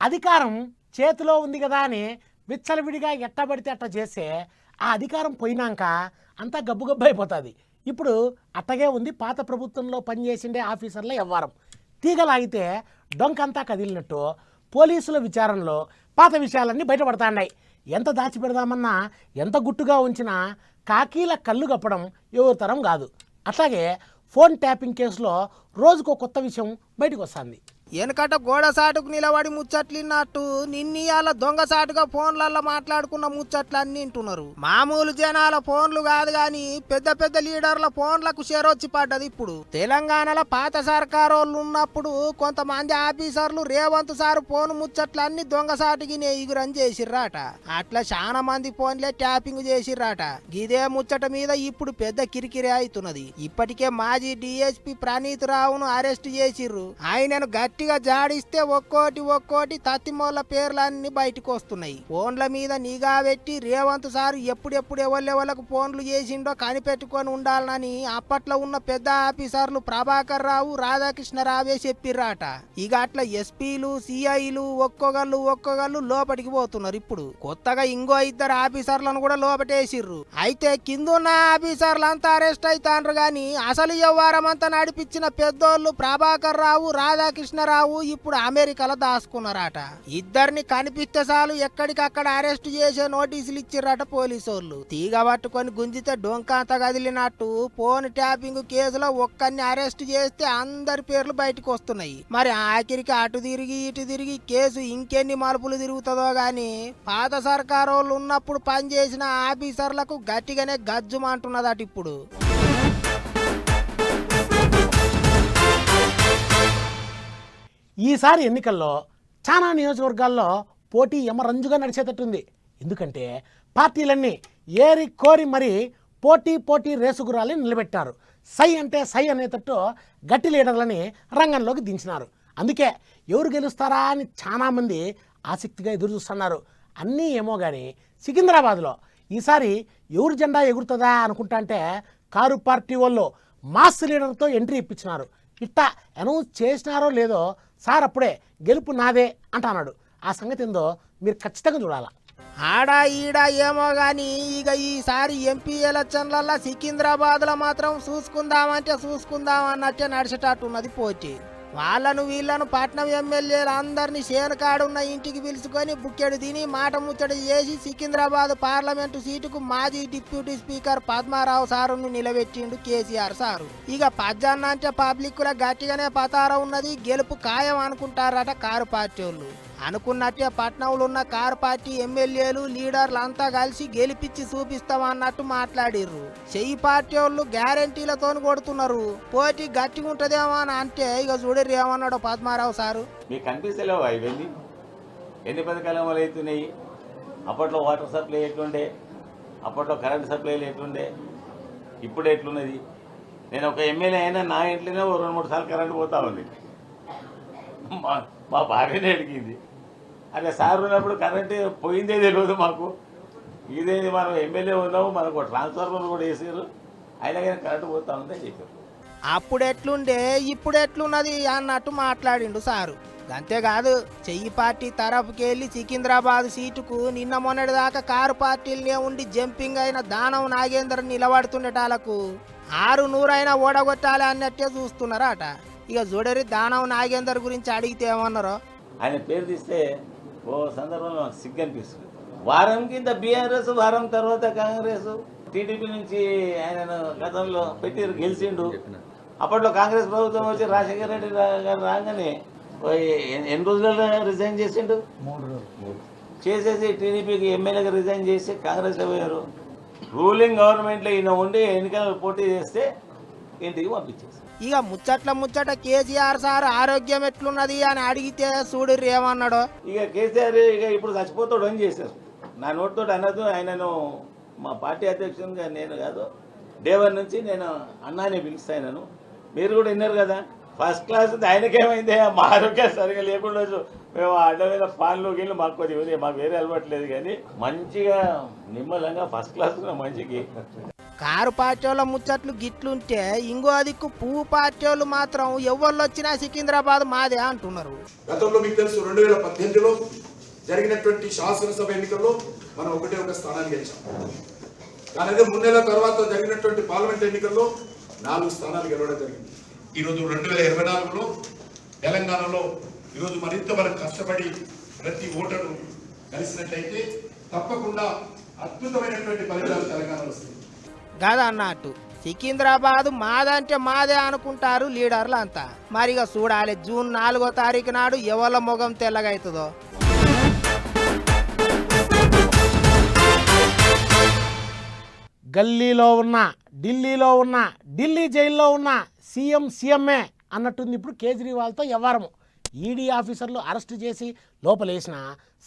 అధికారం చేతిలో ఉంది కదా అని విచ్చలవిడిగా ఎట్టబడితే అట్ట చేస్తే ఆ అధికారం పోయినాక అంతా గబ్బు అయిపోతుంది. ఇప్పుడు అట్టగే ఉంది పాత ప్రభుత్వంలో పనిచేసిండే ఆఫీసర్ల వ్యవహారం తీగలాగితే డొంకంతా కదిలినట్టు పోలీసుల విచారణలో పాత విషయాలన్నీ బయటపడతాయి ఎంత దాచిపెడదామన్నా ఎంత గుట్టుగా ఉంచినా కాకీల కళ్ళు కప్పడం ఎవరి తరం కాదు. అట్లాగే ఫోన్ ట్యాపింగ్ కేసులో రోజుకో కొత్త విషయం బయటకు వస్తుంది వెనకట గోడ సాటుకు నిలబడి ముచ్చట్లిన్నట్టు నిన్నీయాల దొంగ సాటుగా ఫోన్లల్లో మాట్లాడుకున్న ముచ్చట్లు అన్ని వింటున్నారు మామూలు జనాల ఫోన్లు కాదు గాని పెద్ద పెద్ద లీడర్ల ఫోన్లకు షెరొచ్చి పడ్డది ఇప్పుడు. తెలంగాణలో పాత సర్కారోళ్ళు ఉన్నప్పుడు కొంతమంది ఆఫీసర్లు రేవంత్ సార్ ఫోన్ ముచ్చట్లన్నీ దొంగ సాటుకి నెయ్యిగురని చేసిర్రాట. అట్లా చాలా మంది ఫోన్లే ట్యాపింగ్ చేసిర్రాట. ఇదే ముచ్చట మీద ఇప్పుడు పెద్ద కిరికిరి అవుతున్నది ఇప్పటికే మాజీ డిఎస్పి ప్రణీత్ రావును అరెస్ట్ చేసిర్రు. ఆయనను గట్టిగా జాడిస్తే ఒక్కోటి ఒక్కోటి తత్తిమోళ్ళ పేర్లన్నీ బయటకు వస్తున్నాయి. ఫోన్ల మీద నిఘా పెట్టి రేవంత్ సార్ ఎప్పుడెప్పుడు ఎవరెవరికి ఫోన్లు చేసిండో కనిపెట్టుకొని ఉండాలని అప్పట్లో ఉన్న పెద్ద ఆఫీసర్లు ప్రభాకర్ రావు రాధాకృష్ణ రావే చెప్పిర్రాట. ఇక అట్లా ఎస్పీలు సిఐలు ఒక్కొక్కళ్ళు ఒక్కొక్కళ్ళు లోపలికి పోతున్నారు ఇప్పుడు. కొత్తగా ఇంకో ఇద్దరు ఆఫీసర్లను కూడా లోపటేసిర్రు. అయితే కిందున్న ఆఫీసర్లంతా అరెస్ట్ అవుతాండ్రు గాని అసలు వ్యవహారం అంతా నడిపించిన పెద్దోళ్ళు ప్రభాకర్ రావు రాధాకృష్ణ రామారావు ఇప్పుడు అమెరికాలో దాచుకున్నారట. ఇద్దరిని కనిపిస్తే చాలు ఎక్కడికక్కడ అరెస్ట్ చేసే నోటీసులు ఇచ్చిర్రట పోలీసోళ్ళు. తీగ పట్టుకొని గుంజితే డొంక కదిలినట్టు ఫోన్ ట్యాపింగ్ కేసులో ఒక్కరిని అరెస్ట్ చేస్తే అందరి పేర్లు బయటకు వస్తున్నాయి. మరి ఆఖరికి అటు తిరిగి ఇటు తిరిగి కేసు ఇంకెన్ని మలుపులు తిరుగుతుందో గాని పాత సర్కారోళ్ళు ఉన్నప్పుడు పనిచేసిన ఆఫీసర్లకు గట్టిగానే గజ్జుమంటున్నదట ఇప్పుడు. ఈసారి ఎన్నికల్లో చాలా నియోజకవర్గాల్లో పోటీ యమరంజుగా నడిచేటట్టుంది. ఎందుకంటే పార్టీలన్నీ ఏరి కోరి మరి పోటీ పోటీ రేసుగురాలి నిలబెట్టారు. సై అంటే సై అనేటట్టు గట్టి లీడర్లని రంగంలోకి దించినారు. అందుకే ఎవరు గెలుస్తారా అని చాలామంది ఆసక్తిగా ఎదురు చూస్తున్నారు. అన్నీ ఏమో కానీ సికింద్రాబాద్లో ఈసారి ఎవరు జెండా ఎగురుతుందా అనుకుంటా అంటే కారు పార్టీ వాళ్ళు మాస్ లీడర్తో ఎంట్రీ ఇప్పించినారు. ఇట్టా అనౌన్స్ చేసినారో లేదో సార్ అప్పుడే గెలుపు నాదే అంటున్నాడు. ఆ సంగతి ఏందో మీరు ఖచ్చితంగా చూడాలా. ఆడా ఈడా ఏమో గాని ఇక ఈసారి ఎంపీ ఎలక్షన్లల్లో సికింద్రాబాద్లో మాత్రం చూసుకుందామంటే చూసుకుందాం అన్నట్టే నడిచేటట్టున్నది పోటీ. వాళ్ళను వీళ్ళను పట్నం ఎమ్మెల్యేలు అందరినీ సేనకాడున్న ఇంటికి పిలుచుకొని బుక్కెడు తిని మాట ముచ్చట చేసి సికింద్రాబాద్ పార్లమెంటు సీటుకు మాజీ డిప్యూటీ స్పీకర్ పద్మారావు సారును నిలబెట్టిండు కేసీఆర్ సారు. ఇక పజ్జన్న అంటే పబ్లిక్ గట్టిగానే పతార ఉన్నది గెలుపు ఖాయం అనుకుంటారట కారు పార్టీ వాళ్ళు అనుకున్నట్టే పట్నంలో ఉన్న కార్ పార్టీ ఎమ్మెల్యేలు లీడర్లు అంతా కలిసి గెలిపించి చూపిస్తామన్నట్టు మాట్లాడిర్రు. చెయ్యి పార్టీ వాళ్ళు గ్యారంటీలతో కొడుతున్నారు. పోటీ గట్టిగా ఉంటదేమో అని అంటే ఇక చూడరు ఏమన్నాడు పద్మారావు సారు. మీకు కనిపిస్తలేవా ఇవన్నీ? ఎన్ని పథకాలు అమలు అవుతున్నాయి? అప్పట్లో వాటర్ సప్లై ఎట్లుండే? అప్పట్లో కరెంట్ సప్లైలు ఎట్లుండే? ఇప్పుడు ఎట్లున్నది? నేను ఒక ఎమ్మెల్యే అయినా నా ఇంట్లోనే రెండు మూడు సార్లు కరెంట్ పోతా ఉంది. మా భార్యనే అడిగింది. అదే సార్ ఉన్నప్పుడు కరెంట్ పోయిందే తెలియదు మాకు. ఇదేంది మనం ఎమ్మెల్యే ఉన్నాము మనకు ట్రాన్స్ఫార్మర్ కూడా వేసారు. అయినా కానీ కరెంట్ పోతా ఉందని చెప్పారు. అప్పుడు ఎట్లుండే ఇప్పుడు ఎట్లున్నది అన్నట్టు మాట్లాడిండు సారు. అంతేకాదు చెయ్యి పార్టీ తరఫుకి వెళ్ళి సికింద్రాబాద్ సీటుకు నిన్న మొన్నటి దాకా కారు పార్టీలనే ఉండి జంపింగ్ అయిన దానం నాగేందర్ నిలబడుతుండేటాలకు ఆరు నూరైనా ఓడగొట్టాలి అన్నట్టే చూస్తున్నారట. ఇక చూడరి దానం నాగేందర్ గురించి అడిగితే ఏమన్నారో? ఆయన పేరు తీస్తే ఓ సందర్భంలో నాకు సిగ్గు అనిపిస్తుంది. వారం కింద బీఆర్ఎస్ వారం తర్వాత కాంగ్రెస్. టీడీపీ నుంచి ఆయనను గతంలో పెట్టి గెలిచిండు. అప్పట్లో కాంగ్రెస్ ప్రభుత్వం వచ్చి రాజశేఖర రెడ్డి గారు రాగానే ఎన్ని రోజులలో రిజైన్ చేసిండు? చేసేసి టీడీపీకి ఎమ్మెల్యేగా రిజైన్ చేసి కాంగ్రెస్ పోయారు. రూలింగ్ గవర్నమెంట్లో ఈయన ఉండి ఎన్నికలు పోటీ చేస్తే ఇంటికి పంపించేసి. ఇక ముచ్చట్ల ముచ్చట కేసీఆర్ సార్ ఆరోగ్యం ఎట్లున్నది అని అడిగితే చూడరు ఏమన్నాడు ఇక కేసీఆర్ ఇక ఇప్పుడు చచ్చిపోతాడు అని చేశారు. నా నోటితో అనదు ఆయనను మా పార్టీ అధ్యక్షునిగా నేను కాదు డేవర్ నుంచి నేను అన్నానే పిలుస్తాను మీరు కూడా విన్నారు కదా ఫస్ట్ క్లాస్ ఆయనకేమైంది మా ఆరోగ్యం సరిగా లేకుండా మేము అడ్డమైన పాలు వెళ్ళి మాకు కొద్దిగా మాకు వేరే అలవాట్లేదు కానీ మంచిగా నిమ్మలంగా ఫస్ట్ క్లాస్ మంచికి కారు పార్టీ వాళ్ళ ముచ్చట్లు గిట్లుంటే ఇంకో దిక్కు పువ్వు పార్టీ వాళ్ళు మాత్రం ఎవళ్ళు వచ్చినా సికింద్రాబాద్ మాదే అంటున్నారు. గతంలో మీకు తెలుసు రెండు వేల పద్దెనిమిదిలో జరిగినటువంటి శాసనసభ ఎన్నికల్లో మనం ఒకటే ఒక స్థానాన్ని గెలిచాం. కానీ అదే మూడు తర్వాత జరిగినటువంటి పార్లమెంట్ ఎన్నికల్లో నాలుగు స్థానాలు గెలవడం జరిగింది. ఈరోజు రెండు వేల ఇరవై నాలుగులో తెలంగాణలో ఈరోజు మరింత మనం కష్టపడి ప్రతి ఓటరు కలిసినట్లయితే తప్పకుండా అద్భుతమైనటువంటి ఫలితాలు తెలంగాణలో వస్తుంది గదా అన్నట్టు. సికింద్రాబాద్ మాదంటే మాదే అనుకుంటారు లీడర్లు అంతా. మరిగా చూడాలి జూన్ నాలుగో తారీఖు నాడు ఎవల ముఖం తెల్లగైతుందో. గల్లీలో ఉన్న ఢిల్లీలో ఉన్న ఢిల్లీ జైల్లో ఉన్న సీఎం సీఎంఏ అన్నట్టుంది ఇప్పుడు కేజ్రీవాల్తో వ్యవహారము ఈడీ ఆఫీసర్లు అరెస్ట్ చేసి లోపలేసిన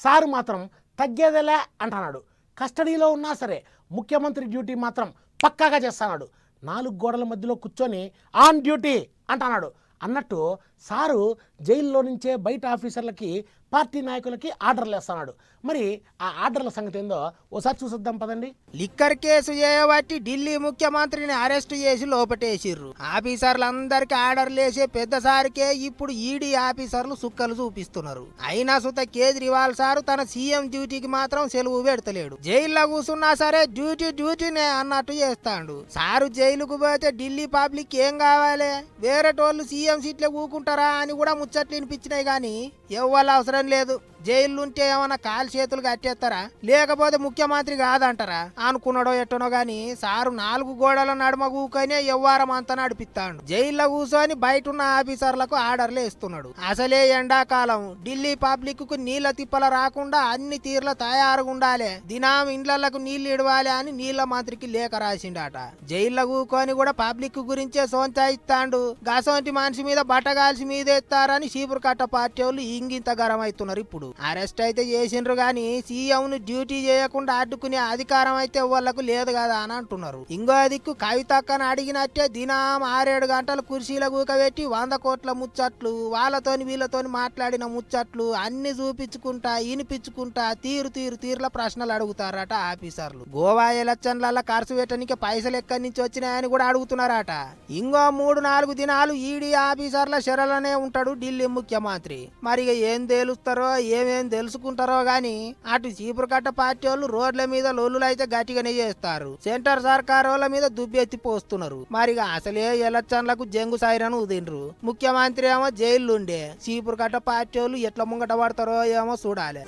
సారు మాత్రం తగ్గేదేలే అంటున్నాడు. కస్టడీలో ఉన్నా సరే ముఖ్యమంత్రి డ్యూటీ మాత్రం పక్కాగా చేస్తున్నాడు నాలుగు గోడల మధ్యలో కూర్చొని ఆన్ డ్యూటీ అంటున్నాడు. అన్నట్టు సారు జైల్లో నుంచే బయట ఆఫీసర్లకి పార్టీ నాయకులకి ఆర్డర్లు వేస్తున్నాడు మరి ఆ ఆర్డర్ల సంగతి ఏందో ఓసారి చూసొద్దాం పదండి. లిక్కర్ కేసు చేయబట్టి ఢిల్లీ ముఖ్యమంత్రిని అరెస్ట్ చేసి లోపటేసిర్రు. ఆఫీసర్లందరికీ ఆర్డర్లు వేసే పెద్దసారికే ఇప్పుడు ఈడీ ఆఫీసర్లు సుక్కలు చూపిస్తున్నారు. అయినా సుత కేజ్రీవాల్ సారు తన సీఎం డ్యూటీకి మాత్రం సెలవు పెడతలేడు. జైల్లో కూర్చున్నా సరే డ్యూటీ డ్యూటీనే అన్నట్టు చేస్తాడు. సారు జైలుకు పోతే ఢిల్లీ పబ్లిక్ ఏం కావాలి? వేరేటోళ్ళు సీఎం సీట్లే కూకుంటారా అని కూడా ముచ్చట్లు వినిపించినాయి కానీ ఎవ్వరు అవసరం లేదు. జైలుంటే ఏమైనా కాలు చేతులు కట్టేస్తారా? లేకపోతే ముఖ్యమంత్రి కాదంటారా? అనుకున్నాడో ఎట్టనో గాని సారు నాలుగు గోడల నడుమ కూకనే ఎవ్వారం అంతా నడిపిస్తాడు. జైల్లో కూర్చొని బయట ఉన్న ఆఫీసర్లకు ఆర్డర్లు ఇస్తున్నాడు అసలే ఎండాకాలం. ఢిల్లీ పబ్లిక్కు నీళ్ళ తిప్పల రాకుండా అన్ని తీర్ల తయారుగా ఉండాలి దినాం ఇండ్లకు నీళ్ళు ఇడవాలి అని నీళ్ళ మంత్రికి లేఖ రాసిండట. జైల్లో కూకొని కూడా పబ్లిక్ గురించే సోంచాయిస్తాండు. గసంటి మనిషి మీద బట్టగాల్సి మీద ఎత్తారని చీపురు కట్ట పార్టీ వాళ్ళు ఇంగింత గరం అవుతున్నారు ఇప్పుడు. అరెస్ట్ అయితే చేసిండ్రు గాని సీఎం ను డ్యూటీ చేయకుండా అడ్డుకునే అధికారం అయితే వాళ్ళకు లేదు కదా అని అంటున్నారు. ఇంకో దిక్కు కవితక్కని అడిగినట్టే దినం ఆరేడు గంటలు కుర్చీల కూకబెట్టి వంద కోట్ల ముచ్చట్లు వాళ్ళతోని వీళ్ళతోని మాట్లాడిన ముచ్చట్లు అన్ని చూపించుకుంటా ఇనిపించుకుంటా తీరు తీరు తీరుల ప్రశ్నలు అడుగుతారట ఆఫీసర్లు. గోవా ఎలక్షన్లలో ఖర్చు పెట్టడానికి పైసలు ఎక్కడి నుంచి వచ్చినాయని కూడా అడుగుతున్నారట. ఇంకో మూడు నాలుగు దినాలు ఈడీ ఆఫీసర్ల చెరలోనే ఉంటాడు ఢిల్లీ ముఖ్యమంత్రి. మరి ఏం తేలుస్తారో ఏమేం తెలుసుకుంటారో గాని అటు చీపురుకట్ట పార్టీ వాళ్ళు రోడ్ల మీద లొల్లులు అయితే గట్టిగానే చేస్తారు. సెంటర్ సర్కార్ వాళ్ళ మీద దుబ్బెత్తి పోస్తున్నారు. మరిగా అసలే ఎలక్షన్లకు జంగు సాయిరను ఉదిండ్రు ముఖ్యమంత్రి ఏమో జైలు ఉండే చీపురుకట్ట పార్టీ వాళ్ళు ఎట్లా ముంగట పడతారో ఏమో చూడాలి.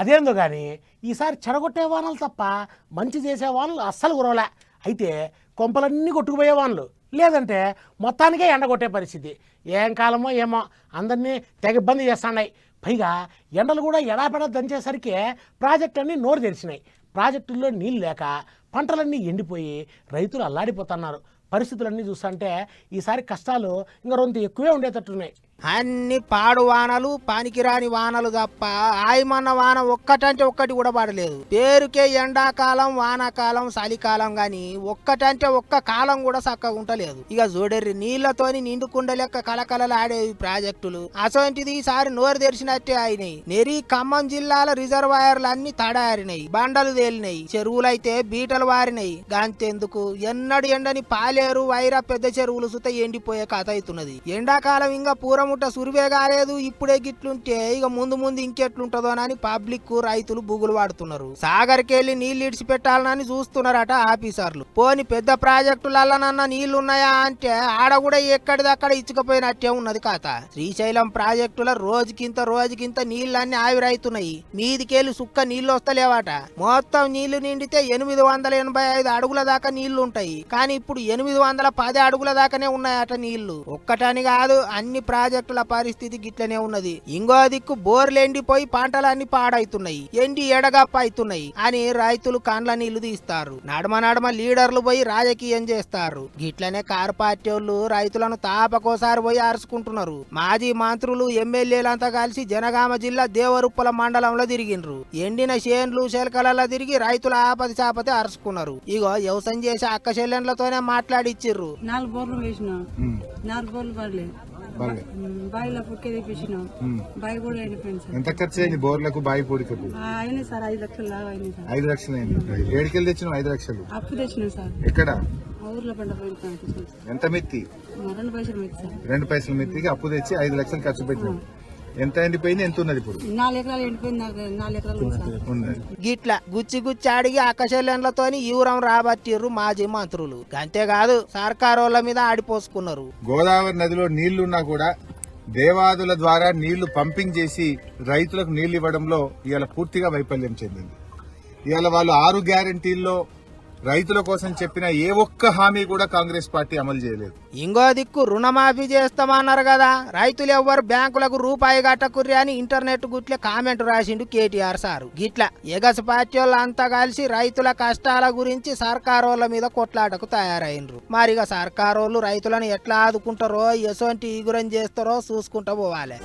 అదేందో కానీ ఈసారి చెడగొట్టే వానలు తప్ప మంచి చేసే వానలు అస్సలు కురవలే. అయితే కొంపలన్నీ కొట్టుకుపోయే వానలు. లేదంటే మొత్తానికే ఎండగొట్టే పరిస్థితి. ఏం కాలమో ఏమో అందరినీ తెగ ఇబ్బంది చేస్తున్నాయి. పైగా ఎండలు కూడా ఎడాపెడ దంచేసరికి ప్రాజెక్టులన్నీ నోరు తెరిచినాయి. ప్రాజెక్టుల్లో నీళ్ళు లేక పంటలన్నీ ఎండిపోయి రైతులు అల్లాడిపోతున్నారు. పరిస్థితులన్నీ చూస్తుంటే ఈసారి కష్టాలు ఇంకా రొంత ఎక్కువే ఉండేటట్టున్నాయి. అన్ని పాడు వానలు పనికిరాని వానలు తప్ప ఆయమన్న వాన ఒక్కటంటే ఒక్కటి కూడా పడలేదు. పేరుకే ఎండాకాలం వానాకాలం చలికాలం గాని ఒక్కటంటే ఒక్క కాలం కూడా చక్కగా ఉంటలేదు. ఇక చూడర్రి నీళ్ళతోని నిండుకుండ లెక్క కలకలలు ఆడేవి ప్రాజెక్టులు. అసోంటిది ఈసారి నోరు తెరిచినట్టే అయినాయి. నెరి ఖమ్మం జిల్లాల రిజర్వాయర్లు అన్ని తడారినాయి బండలు తేలినాయి చెరువులైతే బీటలు వారినాయి. గాంతెందుకు? ఎన్నడు ఎండని పాలేరు వైరా పెద్ద చెరువులు సుత ఎండిపోయే కథ అవుతున్నది. ఎండాకాలం ఇంకా పూరముట్ట సురివే కాలేదు. ఇప్పుడే గిట్లుంటే ఇక ముందు ముందు ఇంకెట్లుంటదోనని పబ్లిక్ రైతులు బుగులు వాడుతున్నారు. సాగర్కెళ్ళి నీళ్ళు ఇడిచిపెట్టాలని చూస్తున్నారట ఆఫీసర్లు. పోని పెద్ద ప్రాజెక్టులల్లనన్న నీళ్ళు ఉన్నాయా అంటే ఆడ కూడా ఎక్కడిదక్కడ ఇచ్చుకపోయినట్టే ఉన్నది కాత శ్రీశైలం ప్రాజెక్టుల రోజుకింత రోజుకింత నీళ్ళన్నీ ఆవిరైతున్నాయి. మీదికెళ్ళి సుక్క నీళ్ళు వస్తలేవట మొత్తం నీళ్ళు నిండితే ఎనిమిది వందల ఎనభై ఐదు అడుగుల దాకా నీళ్ళు ఉంటాయి కానీ ఇప్పుడు ఎనిమిది వందల పది అడుగుల దాకానే ఉన్నాయట నీళ్ళు. ఒక్కటని కాదు అన్ని ప్రాజెక్టుల పరిస్థితి గిట్లనే ఉన్నది. ఇంకో దిక్కు బోర్లు ఎండిపోయి పంటలన్నీ పాడైతున్నాయి. ఎండి ఎడగప్ప అవుతున్నాయి అని రైతులు కండ్ల నీళ్ళు తీస్తారు. నడమ నడమ లీడర్లు పోయి రాజకీయం చేస్తారు. గిట్లనే కారు పార్టీ వాళ్ళు రైతులను తాపకోసారి పోయి అరుచుకుంటున్నారు. మాజీ మంత్రులు ఎమ్మెల్యేలంతా కలిసి జనగామ జిల్లా దేవరుప్పల మండలంలో తిరిగిండ్రు. ఎండిన చేన్లు శెలకలలో తిరిగి రైతుల ఆపది చాపతి అరుచుకున్నారు. ఇగో వ్యవసాయం చేసే అక్క చెల్లెండ్లతోనే మాట్లాడిచ్చిర్రు. నాలుగు బోర్లు వేసిన. నాలుగు బోర్లు పడలేదు బావి కూడా సార్ ఎంత ఖర్చు అయింది బోర్లకు బావి పూడికకు? సార్ ఐదు లక్షలు అయినాయి సార్. ఐదు లక్షలు అయింది. ఏడికెళ్ళి తెచ్చినావు ఐదు లక్షలు? అప్పు తెచ్చినాం సార్. ఎక్కడ? ఊర్లో పంట తెచ్చినాం ఎంత మిత్తి? రెండు పైసలు రెండు పైసల మిత్తికి అప్పు తెచ్చి ఐదు లక్షలు ఖర్చు పెట్టినావు ఎంత ఎండిపోయింది ఎంత ఉన్నది ఇప్పుడు? నాలుగు ఎకరాలు ఎండిపోయింది నాకు నాలుగు ఎకరాలు ఉంది సార్. ఉన్నది. గిట్ల గుచ్చి గుచ్చి అడిగి అక్కచెల్లెన్లతోని ఈవురం రాబట్టిర్రు మాజీ మంత్రులు. అంతేకాదు సర్కారోళ్ళ మీద ఆడిపోసుకున్నారు. గోదావరి నదిలో నీళ్ళున్నా కూడా దేవాదుల ద్వారా నీళ్ళు పంపింగ్ చేసి రైతులకు నీళ్ళు ఇవ్వడంలో ఇవాళ పూర్తిగా వైఫల్యం చెందింది. ఇవాళ వాళ్ళు ఆరు గ్యారంటీల్లో రైతుల కోసం చెప్పిన ఏ ఒక్క హామీ కూడా కాంగ్రెస్ పార్టీ అమలు చేయలేదు. ఇంకో దిక్కు రుణమాఫీ చేస్తామన్నారు కదా. రైతులు ఎవ్వరు బ్యాంకులకు రూపాయి కట్టకుర్రి అని ఇంటర్నెట్ గుట్లే కామెంట్ రాసిండు కేటీఆర్ సారు. గిట్ల ఎగసి పార్టీ అంతా కలిసి రైతుల కష్టాల గురించి సర్కారోళ్ళ మీద కొట్లాటకు తయారైనరు మరిగా సర్కారోళ్ళు రైతులను ఎట్లా ఆదుకుంటారో ఎసొంటి ఈగురం చేస్తారో చూసుకుంటూ పోవాలి.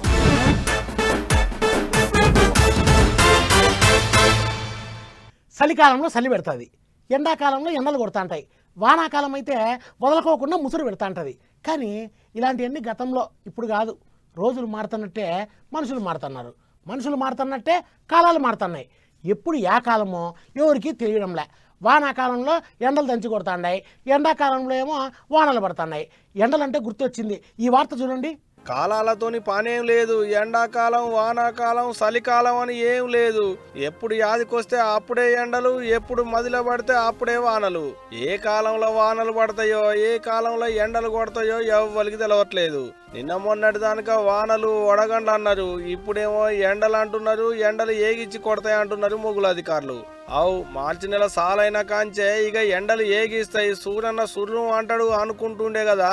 చలికాలంలో చలి పెడుతుంది. ఎండాకాలంలో ఎండలు కొడుతుంటాయి. వానాకాలం అయితే వదలకోకుండా ముసురు పెడుతుంటుంది. కానీ ఇలాంటివన్నీ గతంలో ఇప్పుడు కాదు. రోజులు మారుతున్నట్టే మనుషులు మారుతున్నారు. మనుషులు మారుతున్నట్టే కాలాలు మారుతున్నాయి. ఎప్పుడు ఏ కాలమో ఎవరికి తెలియడంలే వానాకాలంలో ఎండలు దంచి కొడుతున్నాయి ఎండాకాలంలో ఏమో వానలు పడుతున్నాయి. ఎండలంటే గుర్తొచ్చింది. ఈ వార్త చూడండి. కాలాలతోని పనేం లేదు. ఎండాకాలం వానాకాలం చలికాలం అని ఏం లేదు. ఎప్పుడు యాదికొస్తే అప్పుడే ఎండలు ఎప్పుడు మదిలో పడితే అప్పుడే వానలు. ఏ కాలంలో వానలు పడతాయో ఏ కాలంలో ఎండలు కొడతాయో ఎవ్వరికి తెలవట్లేదు. నిన్న మొన్నటి దానిక వానలు వడగండ్లు అన్నారు ఇప్పుడేమో ఎండలు అంటున్నారు ఎండలు ఏగిచ్చి కొడతాయి అంటున్నారు మొగులు అధికారులు. అవు మార్చి నెల సాలైన కాంచే ఇక ఎండలు ఏగిస్తాయి సూరన్న సుర్రు అంటాడు అనుకుంటుండే కదా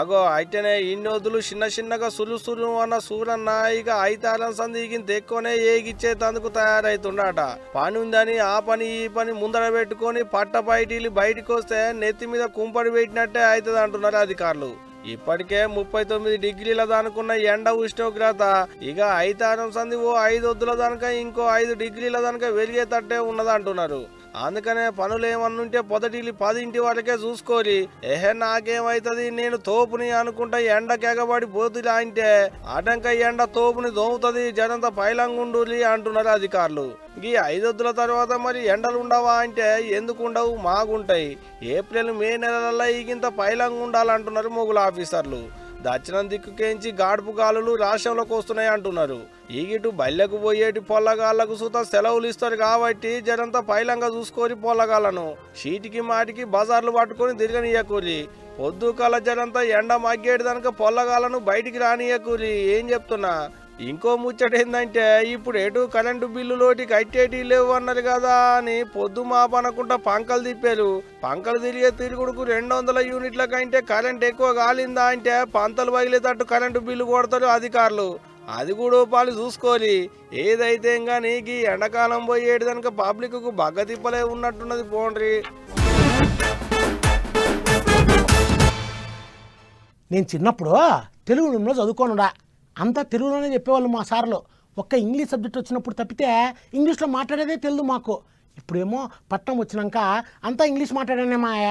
అగో అయితేనే ఇన్ని వద్దులు చిన్న చిన్నగా సుర్రు సుర్రు అన్న సూరన్న ఇక ఐతారం సందిగింత ఎక్కువనే ఏగిచ్చే తందుకు తయారైతుండట. పని ఉందని ఆ పని ఈ పని ముందర పెట్టుకొని పట్ట బయటికి వస్తే నెత్తి మీద కుంపడి పెట్టినట్టే అవుతుంది అంటున్నారు అధికారులు. ఇప్పటికే ముప్పై తొమ్మిది డిగ్రీల దానుకున్న ఎండ ఉష్ణోగ్రత. ఇక ఐతారం సంది ఓ ఐదు వద్దుల దానిక ఇంకో ఐదు డిగ్రీల దానిక వెలిగేటట్టే ఉన్నదంటున్నారు. అందుకనే పనులు ఏమన్నుంటే పొదటిలి పదింటి వరకే చూసుకోరి. ఏహే నాకేమైతుంది? నేను తోపుని అనుకుంటా ఎండ కెగబడి పోతులా అంటే అటంక ఎండ తోపుని దోముతుంది జనంత పైలంగుండులి అంటున్నారు అధికారులు. ఈ ఐదొద్దుల తర్వాత మరి ఎండలు ఉండవా అంటే ఎందుకు ఉండవు మాగుంటాయి. ఏప్రిల్ మే నెలలలో ఈగింత పైలంగా ఉండాలంటున్నారు మొగుల ఆఫీసర్లు. దక్షిణం దిక్కుకేంచి గాడుపు గాలులు రాష్ట్రంలోకి వస్తున్నాయి అంటున్నారు. ఈగిటు బల్లెకు పోయేటి పొల్లగాళ్ళకు సుత సెలవులు ఇస్తారు కాబట్టి జనంతా పైలంగా చూసుకోరి పొల్లగాళ్ళను. షీటికి మాటికి బజార్లు పట్టుకొని తిరగనియకూరి. పొద్దు కల జనంతా ఎండ మగ్గేటి దనక పొల్లగాళ్ళను బయటికి రానియకూరి. ఏం చెప్తున్నా? ఇంకో ముచ్చట ఏంటంటే ఇప్పుడు ఎటు కరెంటు బిల్లులోటి కట్టేటి లేవు అన్నారు కదా అని పొద్దు మాపనకుండా పంకలు తిప్పారు. పంకలు తిరిగే తిరుగుడుకు రెండు వందల యూనిట్ల కంటే కరెంట్ ఎక్కువ కాలిందా అంటే పంతలు పగిలేటట్టు కరెంటు బిల్లు కొడతారు అధికారులు. అది కూడా పాలు చూసుకోవాలి ఏదైతే కానీ ఈ ఎండాకాలం పోయేటి కనుక పబ్లిక్కు బగ్గ తిప్పలే ఉన్నట్టున్నది పోండ్రి. నేను చిన్నప్పుడు తెలుగు మీడియంలో చదువుకోనుడా. అంతా తెలుగులోనే చెప్పేవాళ్ళు మా సార్లు. ఒక్క ఇంగ్లీష్ సబ్జెక్ట్ వచ్చినప్పుడు తప్పితే ఇంగ్లీష్లో మాట్లాడేదే తెలియదు మాకు. ఇప్పుడేమో పట్నం వచ్చినాక అంతా ఇంగ్లీష్ మాట్లాడానే మాయ.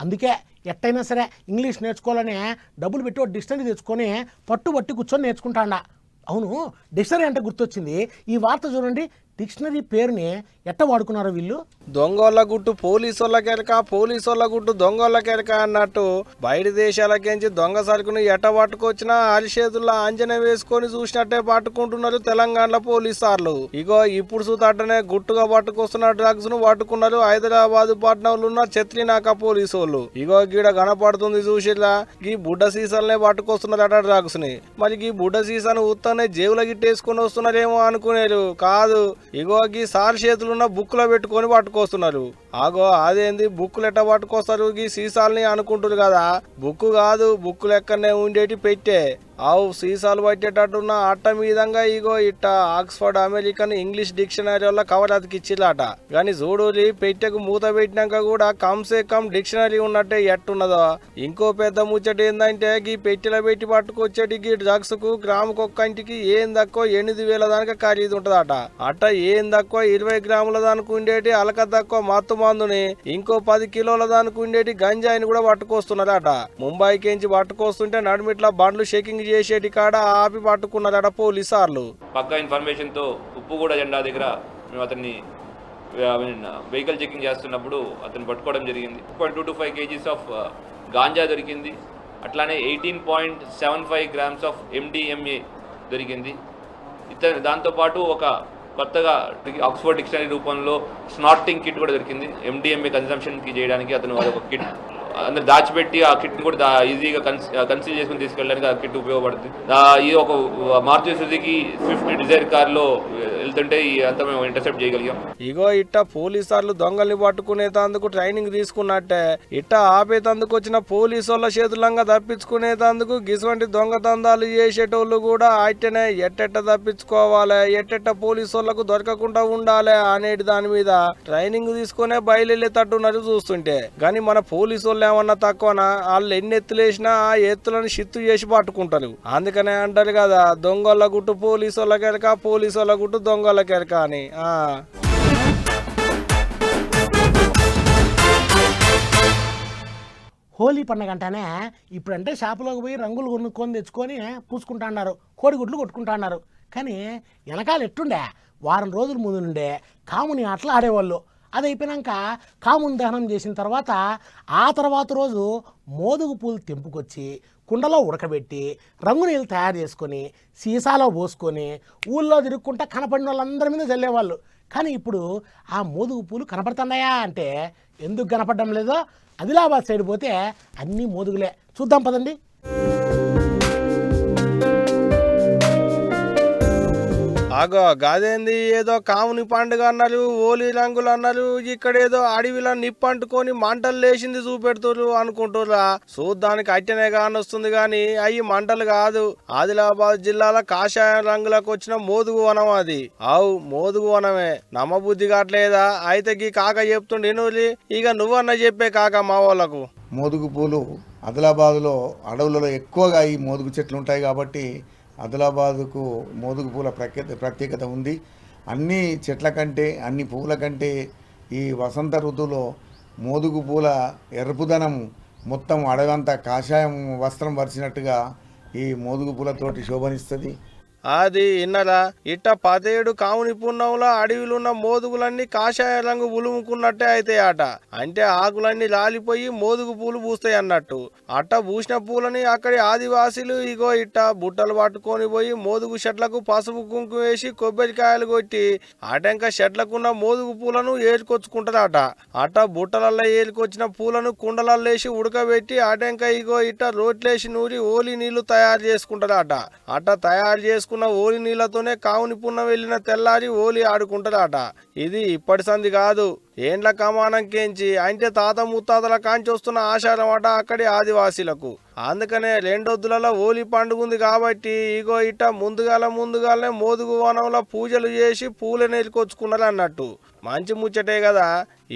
అందుకే ఎట్టయినా సరే ఇంగ్లీష్ నేర్చుకోవాలనే డబ్బులు పెట్టి ఒక డిక్షనరీ తెచ్చుకొని పట్టు పట్టి కూర్చొని నేర్చుకుంటాడా. అవును డిక్షనరీ అంటే గుర్తొచ్చింది. ఈ వార్త చూడండి డిక్షనరీ పేరుని ఎట్ట వాడుకున్నారు వీళ్ళు? దొంగోళ్ళ గుట్టు పోలీసు పోలీసోళ్ళ పోలీసు వాళ్ళ గుట్టు దొంగోళ్ళ అన్నట్టు బయట దేశాలకేంచి దొంగ సరుకును ఎట్ట పట్టుకొచ్చినా అరిచేతుల్లో అంజనే వేసుకొని చూసినట్టే పట్టుకుంటున్నారు తెలంగాణలో పోలీసార్లు. ఇగో ఇప్పుడు చూతట్టనే గుట్టుగా పట్టుకొస్తున్న డ్రగ్స్ను పట్టుకున్నారు హైదరాబాద్ పట్టణంలో ఉన్న చత్రినాక పోలీసు వాళ్ళు ఇగో గీడ కనపడుతుంది చూసిలా ఈ బుడ్డ సీసాలనే పట్టుకొస్తున్నారట డ్రగ్స్ని మరి ఈ బుడ్డ సీసాను ఉత్తనే జేబుల గిట్టేసుకొని వస్తున్నారేమో అనుకునేరు. కాదు ఇగో గీ సార్ చేతులున్న బుక్కులో పెట్టుకొని పట్టుకొస్తున్నారు. ఆగో అదేంది? బుక్కులు ఎట్ట పట్టుకొస్తారు? గీ సీసాలని అనుకుంటారు కదా. బుక్కు కాదు బుక్కు లెక్కనే ఉండేటి పెట్టే. ఆవు సీసాలు పట్టేటట్టున్న అట్ట మీదంగా ఇగో ఇట్ట ఆక్స్ఫర్డ్ అమెరికన్ ఇంగ్లీష్ డిక్షనరీ వల్ల కవర్ అతికిచ్చిలాట కానీ చూడూరి పెట్టెకు మూత పెట్టినాక కూడా కమ్సే కమ్ డిక్షనరీ ఉన్నట్టే ఎట్టున్నదో. ఇంకో పెద్ద ముచ్చట ఏందంటే గీ పెట్టెలో పెట్టి పట్టుకొచ్చేటి గీ డ్రగ్స్కు గ్రాముకు ఒక్కంటికి ఏం తక్కువ ఎనిమిది వేల దానిక ఖరీదు ఉంటదట. అట్ట ఏం తక్కువ ఇరవై గ్రాముల దానికి ఉండేటి అలక తక్కువ మత్తు మందుని ఇంకో పది కిలోల దానికి ఉండేటి గంజాయిని కూడా పట్టుకొస్తున్నారట. ముంబైకి ఎంచి పట్టుకొస్తుంటే నడుమిట్లా బండ్లు షేకింగ్ చేసేటి కాడ ఆపి పట్టుకున్నదట పోలీసార్లు. పక్కా ఇన్ఫర్మేషన్తో ఉప్పుగూడ జెండా దగ్గర మేము అతన్ని వెహికల్ చెకింగ్ చేస్తున్నప్పుడు అతను పట్టుకోవడం జరిగింది. Point two two five kgs of ganja దొరికింది. అట్లానే eighteen point seven five grams of MDMA దొరికింది. ఇతను దాంతోపాటు ఒక కొత్తగా ఆక్స్ఫర్డ్ డిక్షనరీ రూపంలో స్నార్టింగ్ కిట్ కూడా దొరికింది. ఎండిఎంఏ కన్సంప్షన్కి చేయడానికి అతను అదొక కిట్ అందరు దాచిపెట్టి ఆ కిట్ కూడా ఈజీగా కన్సీ కన్సీల్ చేసుకుని తీసుకెళ్ళడానికి ఆ కిట్ ఉపయోగపడుతుంది. ఇది ఒక మారుతి సుజుకి స్విఫ్ట్ డిజైర్ కార్లో వెళ్తుంటే అంతా మేము ఇంటర్సెప్ట్ చేయగలిగాం. ఇగో ఇట్ట పోలీసార్లు దొంగల్ని పట్టుకునేటందుకు ట్రైనింగ్ తీసుకున్నట్టే ఇట్ట ఆపేతందుకు వచ్చిన పోలీసు వాళ్ళ చేతులంగా తప్పించుకునేటందుకు గిసువంటి దొంగతందాలు చేసేటోళ్ళు కూడా అట్టనే ఎట్టెట్ట తప్పించుకోవాలి ఎట్టెట్ట పోలీసు వాళ్ళకు దొరకకుండా ఉండాలి అనేటి దాని మీద ట్రైనింగ్ తీసుకునే బయలుదేరేటట్టున్నారు చూస్తుంటే. కానీ మన పోలీసు వాళ్ళు ఏమన్నా తక్కువనా? వాళ్ళు ఎన్ని ఎత్తులేసినా ఆ ఎత్తులను షిత్తు చేసి పట్టుకుంటారు. అందుకనే అంటారు కదా దొంగల గుట్టు పోలీసు వాళ్ళకెరక పోలీసు వాళ్ళ గుట్టు దొంగల కెరక అని. హోలీ పండుగ అంటేనే ఇప్పుడంటే షాపులోకి పోయి రంగులు కొనుక్కొని తెచ్చుకొని పూసుకుంటా అన్నారు. కోడిగుడ్లు కొట్టుకుంటా అన్నారు. కానీ వెనకాల ఎట్టుండే? వారం రోజుల ముందు నుండే కాముని ఆటలు ఆడేవాళ్ళు. అది అయిపోయినాక కాముని దహనం చేసిన తర్వాత ఆ తర్వాత రోజు మోదుగు పూలు తెంపుకొచ్చి కుండలో ఉడకబెట్టి రంగు నీళ్ళు తయారు చేసుకొని సీసాలో పోసుకొని ఊళ్ళో తిరుక్కుంటా కనపడిన వాళ్ళందరి మీద చల్లేవాళ్ళు. కానీ ఇప్పుడు ఆ మోదుగు పూలు కనపడుతున్నాయా అంటే ఎందుకు కనపడడం లేదో ఆదిలాబాద్ సైడ్ పోతే అన్నీ మోదుగులే. చూద్దాం పదండి. ఆగో గాదేంది? ఏదో కాముని పండుగ అన్నారు ఓలి రంగులు అన్నారు ఇక్కడ ఏదో అడవిలో నిప్పంటుకొని మంటలు లేచింది చూపెడుతురు అనుకుంటురా చూడ్డానికి అట్టనే కానొస్తుంది గాని అవి మంటలు కాదు. ఆదిలాబాద్ జిల్లాల కాషాయ రంగులకు వచ్చిన మోదుగు వనం అది. ఆవు మోదుగు వనమే. నమ్మబుద్ధి కావట్లేదా? అయితే గీ కాక చెప్తుండే నువ్వు ఇక నువ్వన్న చెప్పే కాక మా వాళ్ళకు. మోదుగు పూలు ఆదిలాబాదులో అడవులలో ఎక్కువగా ఈ మోదుగు చెట్లు ఉంటాయి కాబట్టి ఆదిలాబాదుకు మోదుగు పూల ప్రఖ్యాత ప్రత్యేకత ఉంది. అన్ని చెట్ల కంటే అన్ని పూల కంటే ఈ వసంత ఋతువులో మోదుగు పూల ఎరుపుదనం మొత్తం అడవంతా కాషాయం వస్త్రం వరిచినట్టుగా ఈ మోదుగు పూలతోటి శోభనిస్తుంది. అది ఇన్నరా ఇట్ట పదేడు కావుని పుణ్యంలో అడవిలున్న మోదుగులన్నీ కాషాయ రంగు ఉలుముకున్నట్టే అయితే ఆట. అంటే ఆకులన్నీ రాలిపోయి మోదుగు పూలు పూస్తాయి అన్నట్టు. అట్ట పూసిన పూలని అక్కడి ఆదివాసీలు ఇగో ఇట్ట బుట్టలు పట్టుకొని పోయి మోదుగు చెట్లకు పసుపు కుంకుమ వేసి కొబ్బరికాయలు కొట్టి అటంక చెట్లకున్న మోదుగు పూలను ఏరుకొచ్చుకుంటారట అట్ట బుట్టలల్లో ఏరుకొచ్చిన పూలను కుండలల్లో వేసి ఉడకబెట్టి అటంక ఇగో ఇట్ట రోట్లేసి నూరి ఓలి నీళ్ళు తయారు చేసుకుంటారట అట్ట తయారు చేసుకున్న ఓలి నీళ్ళతోనే కావుని పున్న వెళ్ళిన తెల్లారి ఓలి ఆడుకుంటాడట ఇది ఇప్పటి సంది కాదు. ఏండ్ల కమానం కేంచి అంటే తాత ముత్తాతల కాంచి వస్తున్న ఆచారం అట అక్కడి ఆదివాసీలకు. అందుకనే రెండొద్దులలో ఓలి పండుగ ఉంది కాబట్టి ఇగో ఇట్ట ముందుగాల ముందుగాలనే మోదుగు వనంలో పూజలు చేసి పూలు నేర్కొచ్చుకున్నారు అన్నట్టు మంచి ముచ్చటే కదా.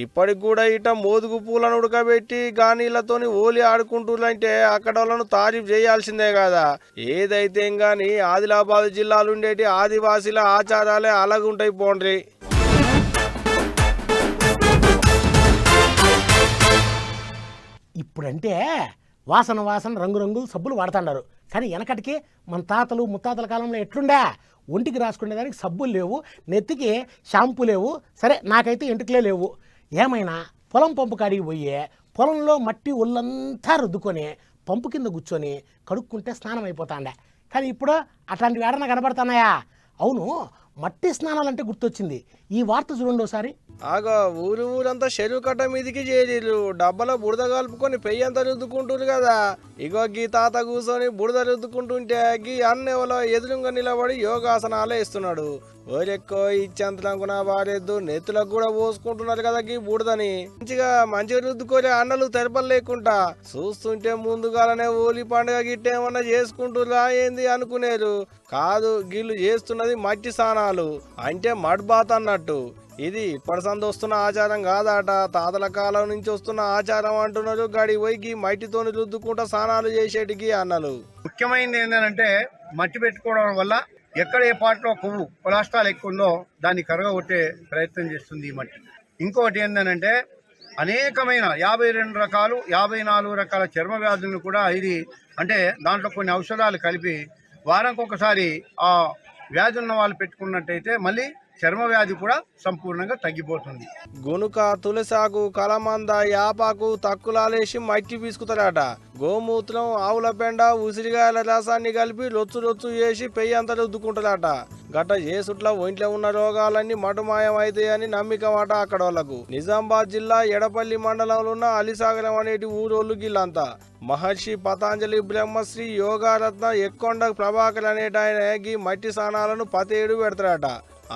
ఇప్పటికి కూడా ఇట మోదుగు పూలను ఉడకబెట్టి గానీలతోని ఓలి ఆడుకుంటున్నారంటే అక్కడ వాళ్ళను తారీఫ్ చేయాల్సిందే కదా. ఏదైతే గాని ఆదిలాబాద్ జిల్లాలో ఉండేటి ఆదివాసీల ఆచారాలే అలాగుంటాయి పోండ్రి. ఇప్పుడంటే వాసన వాసన రంగురంగులు సబ్బులు వాడుతున్నారు కానీ వెనకటికి మన తాతలు ముత్తాతల కాలంలో ఎట్లుండే? ఒంటికి రాసుకునే దానికి సబ్బులు లేవు నెత్తికి షాంపూ లేవు సరే నాకైతే ఎంటుకలే లేవు. ఏమైనా పొలం పంపు కాడికి పోయి పొలంలో మట్టి ఒళ్ళంతా రుద్దుకొని పంపు కింద కూర్చొని కడుక్కుంటే స్నానం అయిపోతాండే. కానీ ఇప్పుడు అట్లాంటివి ఏడన్నా కనబడుతున్నాయా? అవును మట్టి స్నానాలంటే గుర్తొచ్చింది. ఈ వార్త చూడండి ఒకసారి. ఆగో ఊరు ఊరంతా చెరువు కట్ట మీదికి చేరిరు డబ్బలో బురద కలుపుకొని పెయ్యంతా రుద్దుకుంటురు కదా. ఇగో గీ తాత కూర్చొని బురద రుద్దుకుంటుంటే గీ అన్నెవలో ఎదురుగా నిలబడి యోగాసనాలే ఇస్తున్నాడు. ఓరెక్కో ఇచ్చేంతనుకున్న వారెద్దు నెత్తులకు కూడా పోసుకుంటున్నారు కదా గీ బుడదని మంచిగా మంచిగా రుద్దుకోలే అన్నలు తెరపలు లేకుండా చూస్తుంటే ముందుగాలనే ఓలి పండుగ గిట్టేమన్నా చేసుకుంటురా ఏంది అనుకునేరు. కాదు గీళ్ళు చేస్తున్నది మట్టి స్నానాలు అంటే మడ్బాత్ అన్నట్టు. ఇది ఇప్పటి సంది వస్తున్న ఆచారం కాదట. తాతల కాలం నుంచి వస్తున్న ఆచారం అంటున్నారు. గడి పోయి మట్టితోని రుద్దుకుంటా స్నానాలు చేసేటికి అన్నలు. ముఖ్యమైనది ఏంటంటే మట్టి పెట్టుకోవడం వల్ల ఎక్కడ ఏ పాటలో కొవ్వు కొలాస్ట్రాల్ ఎక్కువ ఉందో దాన్ని కరగగొట్టే ప్రయత్నం చేస్తుంది ఈ మట్టి. ఇంకోటి ఏంటంటే అనేకమైన యాభై రెండు రకాలు యాభై నాలుగు రకాల చర్మ వ్యాధులను కూడా ఇది అంటే దాంట్లో కొన్ని ఔషధాలు కలిపి వారానికి ఒకసారి ఆ వ్యాధి ఉన్న వాళ్ళు పెట్టుకున్నట్టయితే మళ్ళీ చర్మ వ్యాధి కూడా సంపూర్ణంగా తగ్గిపోతుంది. గునుక తులసాకు కలమంద యాపాకు తక్కులాలేసి మట్టి పీసుకుతాడట గోమూత్రం ఆవుల పెండ ఉసిరికాయల రసాన్ని కలిపి లొచ్చు లొచ్చు చేసి పెయ్యి అంతా రుద్దుకుంటాడట గట ఏసుట్ల ఒంట్లో ఉన్న రోగాలన్నీ మటుమాయం అవుతాయని నమ్మిక అక్కడ వాళ్ళకు. నిజామాబాద్ జిల్లా ఎడపల్లి మండలంలో ఉన్న అలిసాగరం అనేటి ఊరోళ్ళు గిల్లంతా. మహర్షి పతాంజలి బ్రహ్మశ్రీ యోగారత్న ఎక్కొండ ప్రభాకర్ అనేట ఆయన గీ మట్టి స్నానాలను పతేడు పెడతాడట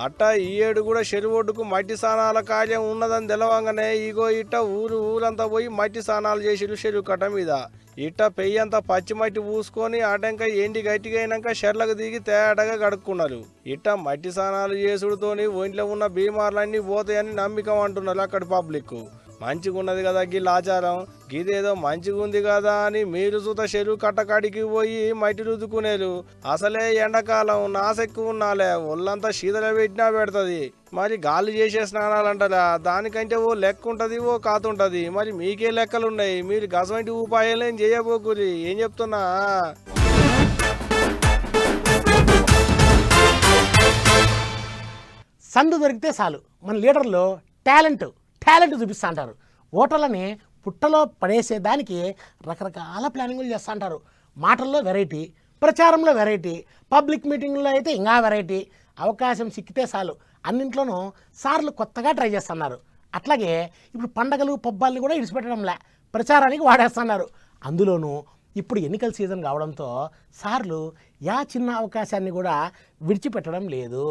అట్ట ఈ ఏడు కూడా చెరువొడ్డుకు మట్టి స్నానాల కార్యం ఉన్నదని తెలవంగానే ఇగో ఇట్ట ఊరు ఊరంతా పోయి మట్టి స్నానాలు చేసిరు చెరువు కట్ట మీద. ఇట్ట పెయ్యంతా పచ్చి మట్టి పూసుకొని ఆటంక ఎండి గట్టిగా షెర్లకు దిగి తేటగా గడుక్కున్నారు ఇట్ట మట్టి స్నానాలు చేసుడుతోని ఒంట్లో ఉన్న బీమార్లన్నీ పోతాయని నమ్మకం అంటున్నారు అక్కడ పబ్లిక్ మంచిగా ఉన్నది కదా గిల్ ఆచారం గిదేదో మంచిగుంది కదా అని మీరు సుత చెరువు కట్టకాడికి పోయి మట్టి రుద్దుకునేరు. అసలే ఎండాకాలం నాసెక్కు ఉన్నాలే ఒళ్ళంతా శీతల పెట్టినా పెడుతుంది. మరి గాలి చేసే స్నానాలు అంటారా దానికంటే ఓ లెక్క ఉంటుంది ఓ కాతుంటది. మరి మీకే లెక్కలు ఉన్నాయి మీరు గసవంటి ఉపాయాలు ఏం చేయబోకురి ఏం చెప్తున్నా? సందు దొరికితే చాలు. మన లీడర్లో టాలెంట్. టాలెంట్ చూపిస్తూ అంటారు. ఓటర్లని పుట్టలో పడేసేదానికి రకరకాల ప్లానింగ్లు చేస్తూ అంటారు. మాటల్లో వెరైటీ ప్రచారంలో వెరైటీ పబ్లిక్ మీటింగ్లో అయితే ఇంకా వెరైటీ అవకాశం సిక్కితే చాలు. అన్నింట్లోనూ సార్లు కొత్తగా ట్రై చేస్తున్నారు అట్లాగే ఇప్పుడు పండగలు పబ్బాల్ని కూడా ఇడిచిపెట్టడంలే ప్రచారానికి వాడేస్తున్నారు అందులోనూ ఇప్పుడు ఎన్నికల సీజన్ కావడంతో సార్లు యా చిన్న అవకాశాన్ని కూడా విడిచిపెట్టడం లేదు.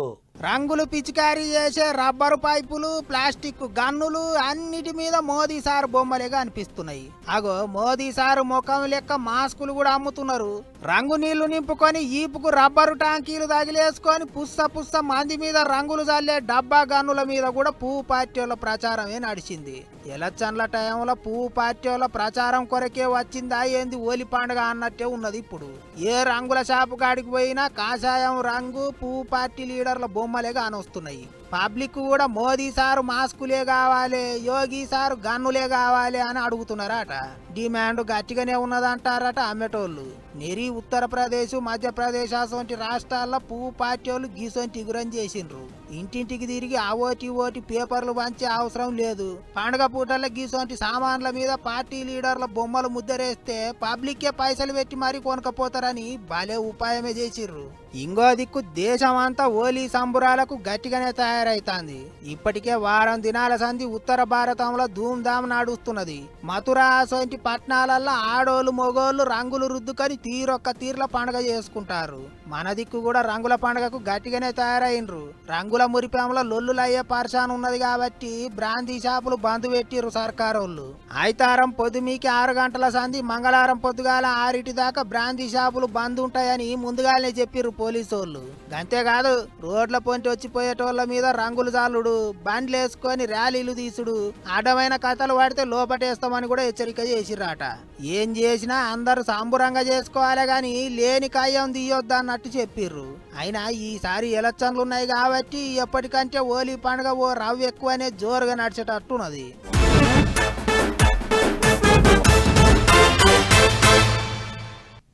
రంగులు పిచికారీ చేసే రబ్బరు పైపులు ప్లాస్టిక్ గన్నులు అన్నిటి మీద మోదీ సార్ బొమ్మలేగా అనిపిస్తున్నాయి. అగో మోదీ సార్ ముఖం లెక్క మాస్కులు కూడా అమ్ముతున్నారు. రంగు నీళ్ళు నింపుకొని ఈపుకు రబ్బరు టాంకీలు తగిలేసుకొని పుస్స పుస్స మంది మీద రంగులు చల్లే డబ్బా గన్నుల మీద కూడా పువ్వు పార్టీల ప్రచారమే నడిచింది. ఎలక్షన్ల టైంలో పువ్వు పార్టీల ప్రచారం కొరకే వచ్చిందా ఏంది ఓలి పండుగ అన్నట్టే ఉన్నది ఇప్పుడు. ఏ రంగుల షాపు కాడికి పోయినా కాషాయం రంగు పువ్వు పార్టీ లీడర్ల బొమ్మ బొమ్మలే కానొస్తున్నాయి పబ్లిక్ కూడా మోదీ సారు మాస్కులే కావాలి యోగి సారు గన్నులే కావాలి అని అడుగుతున్నారట. డిమాండ్ గట్టిగానే ఉన్నదంటారట అమ్మేటోళ్ళు. నిరి ఉత్తరప్రదేశ్ మధ్యప్రదేశ్ అసొంటి రాష్ట్రాల్లో పువ్వు పార్టీ వాళ్ళు గీసొంటి ఇగురం చేసిండ్రు. ఇంటింటికి తిరిగి ఆ ఓటి ఓటి పేపర్లు పంచే అవసరం లేదు. పండుగ పూటల్లో గీసొంటి సామాన్ల మీద పార్టీ లీడర్ల బొమ్మలు ముద్దరేస్తే పబ్లిక్కే పైసలు పెట్టి మరీ కొనకపోతారని భలే ఉపాయమే చేసిర్రు. ఇంకో దిక్కు దేశం అంతా ఓలీ సంబురాలకు గట్టిగానే తయారైతాంది. ఇప్పటికే వారం దినాల సంధి ఉత్తర భారతంలో ధూమ్ధామ్ నడుస్తున్నది. మథురా సొంటి పట్నాలల్లో ఆడోళ్ళు మొగోళ్ళు రంగులు రుద్దుకొని తీరొక్క తీర్ల పండుగ చేసుకుంటారు. మన దిక్కు కూడా రంగుల పండగకు గట్టిగానే తయారైండ్రు. రంగుల మురిపంలో లొల్లులయ్యే పర్షాన్ ఉన్నది కాబట్టి బ్రాందీ షాపులు బంద్ పెట్టిర్రు సర్కారోళ్ళు. ఐతారం పొద్దుమీకి ఆరు గంటల సంధి మంగళవారం పొద్దుగాల ఆరిటి దాకా బ్రాందీ షాపులు బంద్ ఉంటాయని ముందుగానే చెప్పిర్రు పోలీసోళ్ళు. అంతేకాదు రోడ్ల పొంటి వచ్చిపోయేటోళ్ళ మీద రంగులు జాలుడు బండ్లు వేసుకొని ర్యాలీలు తీసుడు అడ్డమైన కథలు వాడితే లోపటేస్తామని కూడా హెచ్చరిక చేసిర్రాట. ఏం చేసినా అందరూ సాంబురంగా చేసుకోవాలి కానీ లేని కాయం తీయొద్దు అన్నట్టు చెప్పిర్రు. అయినా ఈసారి ఎలక్షన్లు ఉన్నాయి కాబట్టి ఎప్పటికంటే ఓలీ పండుగ ఓ రవ్వ ఎక్కువనే జోరుగా నడిచేటట్టున్నది.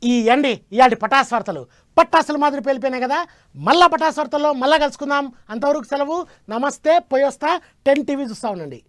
ఈ ఎండి ఇలాంటి పటాస్ వార్తలు. పట్టాసుల మాదిరి పేలిపోయినాయి కదా. మళ్ళా పటాస్ వార్తల్లో మళ్ళా కలుసుకుందాం. అంతవరకు సెలవు. నమస్తే పోయొస్తా. టెన్ టీవీ చూస్తా ఉండండి.